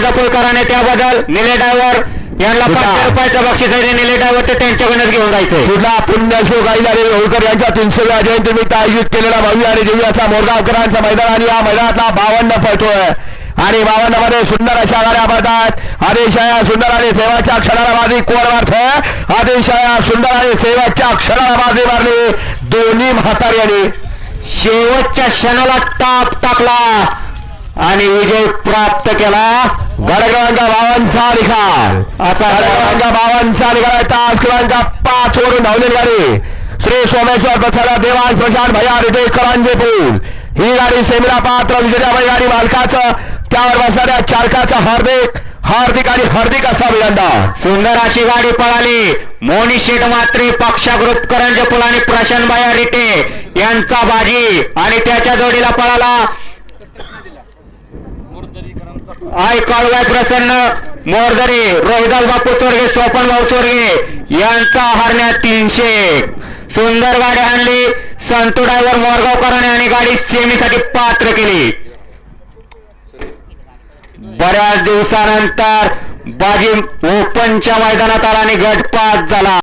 जपूळकरांनी त्याबद्दल निले ड्रायव्हर यांना. पाचशे रुपयाचं बक्षीस आहे. निले ड्रायव्हर ते त्यांच्याकडूनच घेऊन जायचंय. सुद्धा पुण्यशो काही झाले. होळकर यांच्या तीनशेव्या जयंतीनिमित्त आयोजित केलेला भव्य आणि दिव्याचा मोरगावकरांचा मैदान आणि या मैदानातला बावन्न पळतोय आणि बावन्नमध्ये सुंदर अशा गाड्या पडतात. अतिशय सुंदर आणि सेवाच्या क्षणाला बाजी कोण मारतोय अतिशय सुंदर आणि सेवाच्या क्षणाला बाजी मारली. दोन्ही म्हाताऱ्यांनी. शेवटच्या क्षणाला टाप टाकला आणि विजय प्राप्त केला. गडक्रमांक बावनचा निकाल. क्रमांक बावनचा निकाल तास क्रमांक पाच वरून धावलेली गाडी. श्री सोमेश्वर प्रसाद देवान प्रशांत भैया रितेश करांजे पूल. ही गाडी सेमिरा पात्र विजेत्या बैलगाडी मालकाचं. त्यावर बसणाऱ्या चालकाचं हार्दिक हार्दिक आणि हार्दिक असा अभिनंदन. सुंदर अशी गाडी पळाली. मोनी शेठ मात्री पक्षा ग्रुप करंज पुल आणि प्रशांत भाया रिटे यांचा बाजी आणि त्याच्या जोडीला पळाला. आय काळवाय प्रसन्न मोरदरी रोहिदास बापू चोरगे स्वपन भाऊ चोरगे यांचा हरण्यात तीनशे सुंदर गाडी आणली संतू ड्रायव्हर मोरगावकरांनी आणि गाडी सेमीसाठी पात्र केली. बऱ्याच दिवसानंतर बाजी ओपनच्या मैदानात आला आणि गटपात झाला.